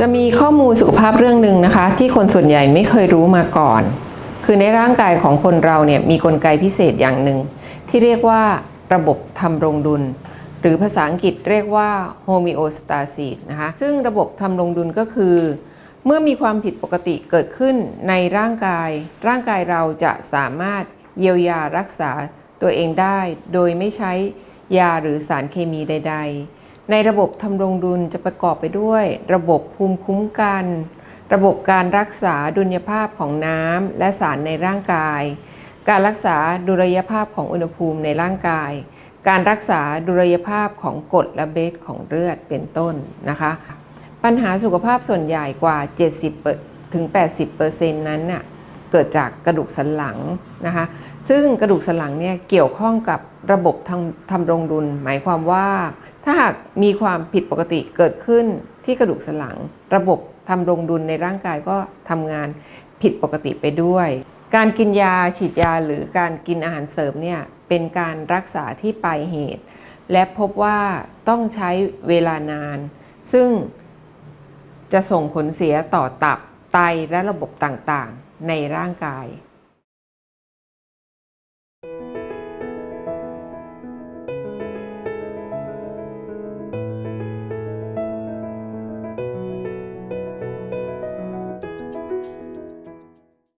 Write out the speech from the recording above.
จะมีข้อมูลสุขภาพเรื่องหนึ่งนะคะ ที่คนส่วนใหญ่ไม่เคยรู้มาก่อน คือในร่างกายของคนเราเนี่ยมีกลไกพิเศษอย่างหนึ่ง ที่เรียกว่าระบบทำรงดุล หรือภาษาอังกฤษเรียกว่า homeostasis นะคะซึ่งระบบทำรงดุลก็คือ เมื่อมีความผิดปกติเกิดขึ้นในร่างกาย ร่างกายเราจะสามารถเยียวยารักษาตัวเองได้ โดยไม่ใช้ยาหรือสารเคมีใด ๆ ในระบบทำรงดุลจะประกอบไปด้วย ระบบภูมิคุ้มกัน ระบบการรักษาดุลยภาพของน้ำและสารในร่างกาย การรักษาดุลยภาพของอุณหภูมิในร่างกาย การรักษาดุลยภาพของกรดและเบสของเลือดเป็นต้นนะคะ ปัญหาสุขภาพส่วนใหญ่กว่า 70ถึง80%นั้นน่ะ เกิดจากกระดูกสันหลังนะคะซึ่งกระดูกสันหลังเนี่ยเกี่ยวข้องกับระบบทำทำรงดุล หมายความว่า ถ้าหากมีความผิดปกติเกิดขึ้นที่กระดูกสันหลัง ระบบทำรงดุลในร่างกายก็ทำงานผิดปกติไปด้วย การกินยาฉีดยาหรือการกินอาหารเสริมเนี่ยเป็นการรักษาที่ปลายเหตุ และพบว่าต้องใช้เวลานาน ซึ่งจะส่งผลเสียต่อตับไตและระบบต่างๆ ในร่างกาย